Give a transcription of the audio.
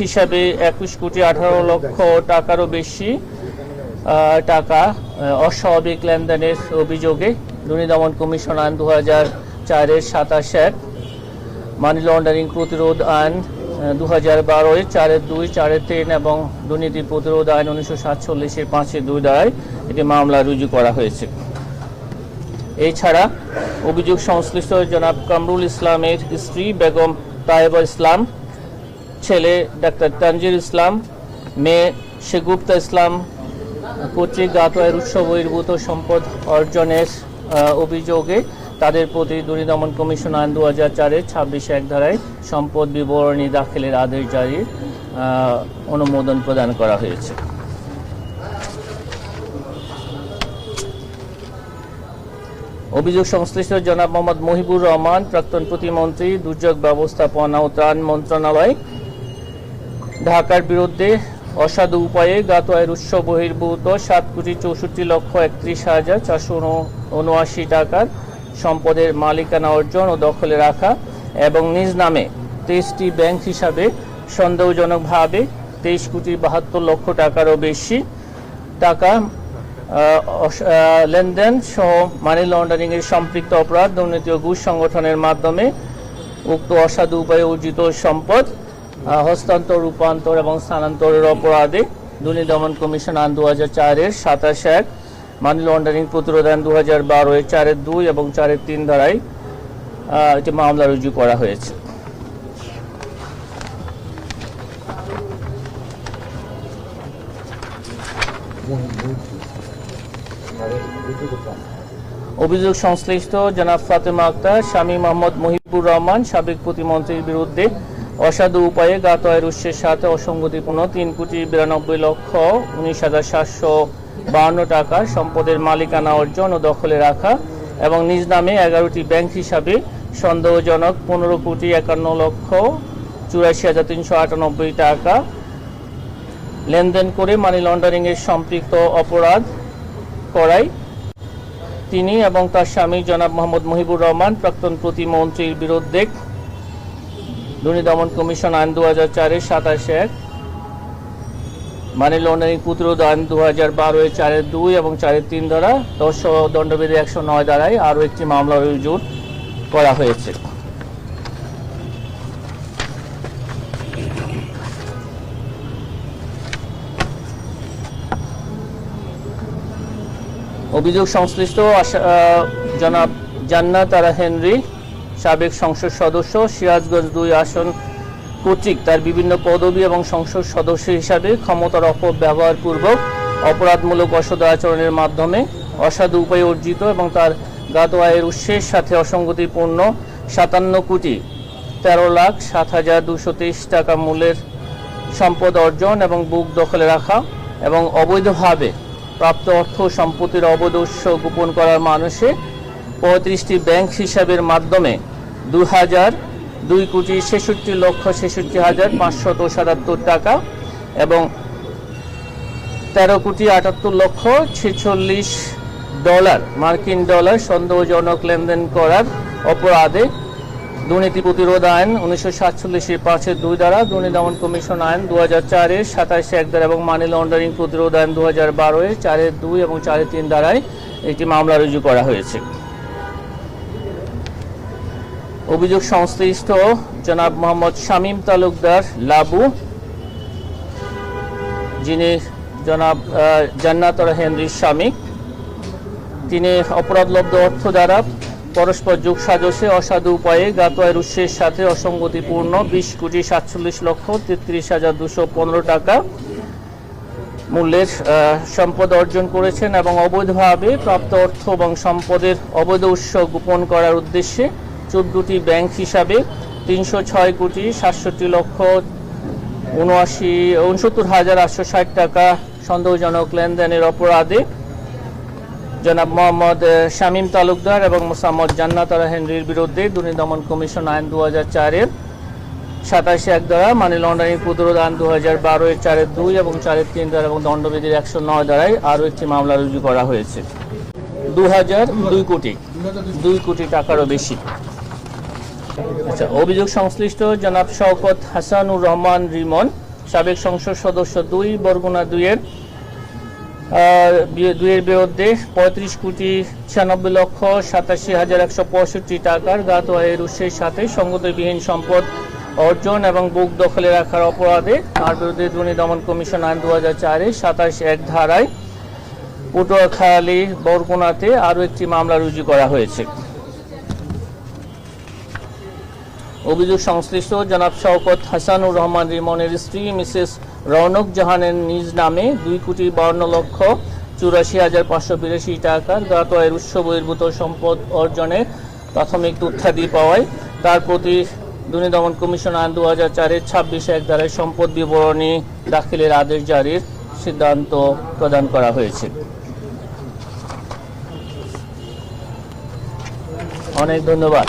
হিসাবে একুশ কোটি আঠারো লক্ষ টাকারও বেশি টাকা অস্বাভাবিক লেনদেনের অভিযোগে দুর্নীতি দমন কমিশন আইন দু হাজার চারের সাতাশ এক, মানি লন্ডারিং প্রতিরোধ আইন দু হাজার বারোয় চারের দুই, চারের তিন এবং দুর্নীতি প্রতিরোধ আইন উনিশশো সাতচল্লিশের পাঁচের দুই দ্বারায় এটি মামলা রুজু করা হয়েছে। এছাড়া অভিযোগ সংশ্লিষ্ট জনাব কামরুল ইসলামের স্ত্রী বেগম তায়েবা ইসলাম ছেলে ডাক্তার তানজির ইসলাম, মেয়ে শেগুপ্তা ইসলাম কর্তৃক গাতোয়ের উৎসব বহির্ভূত সম্পদ অর্জনের অভিযোগে তাদের প্রতি দুর্নীতি দমন কমিশন আইন দু হাজার চারের ছাব্বিশ এক ধারায় সম্পদ বিবরণী দাখিলের আদেশ জারির অনুমোদন প্রদান করা হয়েছে। অভিযোগ সংশ্লিষ্ট জনাব মোহাম্মদ মহিবুর রহমান, প্রাক্তন প্রতিমন্ত্রী, দুর্যোগ ব্যবস্থাপনা ও ত্রাণ মন্ত্রণালয় ঢাকার বিরুদ্ধে অসাধু উপায়ে গাতোয়ের উৎস বহির্ভূত সাত কোটি চৌষট্টি লক্ষ একত্রিশ হাজার চারশো উনআশি টাকার সম্পদের মালিকানা অর্জন ও দখলে রাখা এবং নিজ নামে তেইশটি ব্যাংক হিসাবে সন্দেহজনকভাবে তেইশ কোটি বাহাত্তর লক্ষ টাকারও বেশি টাকা লেনদেন সহ মানি লন্ডারিংয়ের সম্পৃক্ত অপরাধ দুর্নীতি ও ঘুষ সংগঠনের মাধ্যমে উক্ত অসাধু উপায়ে অর্জিত সম্পদ হস্তান্তর, রূপান্তর এবং স্থানান্তরের অপরাধে দুর্নীতি দমন কমিশন আইন দু হাজার চারের সাতাশ এক মানি লন্ডারিং প্রতিরোধ আইন দু হাজার বারো এর চারের দুই এবং চারের তিন ধারায় একটি মামলা রুজু করা হয়েছে। অভিযোগ সংশ্লিষ্ট জনাব ফাতেমা আক্তার, স্বামী মোহাম্মদ মহিবুর রহমান, সাবেক প্রতিমন্ত্রীর বিরুদ্ধে অসাধু উপায়ে গাতয়ের উৎসের সাথে অসঙ্গতিপূর্ণ তিন কোটি বিরানব্বই লক্ষ উনিশ হাজার সাতশো বাহান্ন টাকার সম্পদের মালিকানা অর্জন ও দখলে রাখা এবং নিজ নামে এগারোটি ব্যাংক হিসাবে সন্দেহজনক পনেরো কোটি একান্ন লক্ষ চুরাশি হাজার তিনশো আটানব্বই টাকা লেনদেন করে মানি লন্ডারিং এর সম্পৃক্ত অপরাধ করায় তিনি এবং তার স্বামী জনাব মোহাম্মদ মহিবুর রহমান প্রাক্তন প্রতিমন্ত্রীর বিরুদ্ধে দুর্নীতি দমন কমিশন আইন দু হাজার চারের সাতাশ এক, মানি লন্ডারিং প্রতিরোধ আইন দু হাজার বারো চারের দুই এবং চারের তিন দ্বারা দশ দণ্ডবিধি একশো নয় দ্বারায় আরও একটি মামলা রুজু করা হয়েছে। অভিযোগ সংশ্লিষ্ট জনাব জান্নাত তারা হেনরি সাবেক সংসদ সদস্য সিরাজগঞ্জ দুই আসন কর্তৃক তার বিভিন্ন পদবি এবং সংসদ সদস্য হিসাবে ক্ষমতার অপব্যবহার পূর্বক অপরাধমূলক অসদ আচরণের মাধ্যমে অসাধু উপায়ে অর্জিত এবং তার গাত আয়ের উৎসের সাথে অসঙ্গতিপূর্ণ সাতান্ন কোটি তেরো লাখ সাত হাজার দুশো তেইশ টাকা মূল্যের সম্পদ অর্জন এবং বুক দখলে রাখা এবং অবৈধভাবে প্রাপ্ত অর্থ সম্পত্তির উৎস গোপন করার মানুষে পঁয়ত্রিশটি ব্যাংক হিসাবের মাধ্যমে দু হাজার দুই কোটি ছেষট্টি লক্ষ ছেষট্টি হাজার পাঁচশত সাতাত্তর টাকা এবং তেরো কোটি আটাত্তর লক্ষ ছেচল্লিশ ডলার, মার্কিন ডলার সন্দেহজনক লেনদেন করার অপরাধে দুর্নীতি প্রতিরোধ আইন উনিশশো সাতচল্লিশের পাঁচের দুই দ্বারা দুর্নীতি দমন কমিশন আইন দু হাজার চারের সাতাশে এক দ্বারা এবং মানি লন্ডারিং প্রতিরোধ আইন দু হাজার বারোয় চারের দুই এবং চারের তিন দ্বারায় একটি মামলা রুজু করা হয়েছে। অভিযোগ সংশ্লিষ্ট জনাব মোহাম্মদ শামীম তালুকদার লাবু, যিনি জনাব জান্নাত হেনরির স্বামী তিনি অপরাধলব্ধ অর্থ দ্বারা পরস্পর যোগ সাজসে অসাধু উপায়ে গাতোয়ের উৎসের সাথে অসঙ্গতিপূর্ণ বিশ কোটি সাতচল্লিশ লক্ষ তেত্রিশ হাজার দুশো পনেরো টাকা মূল্যের সম্পদ অর্জন করেছেন এবং অবৈধভাবে প্রাপ্ত অর্থ এবং সম্পদের অবৈধ উৎস গোপন করার উদ্দেশ্যে চোদ্দটি ব্যাংক হিসাবে তিনশো ছয় কোটি সাতষট্টি লক্ষ উনআশি, উনসত্তর হাজার আটশো ষাট টাকা সন্দেহজনক লেনদেনের অপরাধে জনাব মোহাম্মদ শামীম তালুকদার এবং মোসাম্মদ জান্নাত আরা হেনরির বিরুদ্ধে দুর্নীতি দমন কমিশন আইন দু হাজার চারের সাতাশে এক দ্বারা, মানি লন্ডারিং প্রতিরোধ আইন দু হাজার বারো এর চারের দুই এবং চারের তিন দ্বারা এবং দণ্ডবিধির একশো নয় দ্বারায় আরও একটি মামলা রুজু করা হয়েছে। দু হাজার দুই কোটি দুই কোটি টাকারও বেশি। আচ্ছা অভিযোগ সংশ্লিষ্ট জনাব শওকত হাসানুর রহমান রিমন, সাবেক সংসদ সদস্য দুই, বরগুনা দুইয়ের দুইয়ের বিরুদ্ধে পঁয়ত্রিশ কোটি ছিয়ানব্বই লক্ষ সাতাশি হাজার একশো পঁয়ষট্টি টাকার গাত আয়ের উৎসের সাথে সঙ্গতবিহীন সম্পদ অর্জন এবং বুক দখলে রাখার অপরাধে তার বিরুদ্ধে দুর্নীতি দমন কমিশন আইন দু হাজার চারে সাতাশ এক ধারায় পটুয়াখালী, বরগুনাতে আরও একটি মামলা রুজু করা হয়েছে। অভিযোগ সংশ্লিষ্ট জনাব শওকত হাসানুর রহমান রিমনের স্ত্রী মিসেস রৌনক জাহানের নিজ নামে দুই কোটি বাউন্ন লক্ষ চুরাশি হাজার পাঁচশো বিরাশি টাকার জ্ঞাত আয়ের উৎস বহির্ভূত সম্পদ অর্জনে প্রাথমিক তথ্যাদি পাওয়ায় তার প্রতি দুর্নীতি দমন কমিশন আইন দু হাজার চারের ছাব্বিশ এক ধারায় সম্পদ বিবরণী দাখিলের আদেশ জারির সিদ্ধান্ত প্রদান করা হয়েছে। অনেক ধন্যবাদ।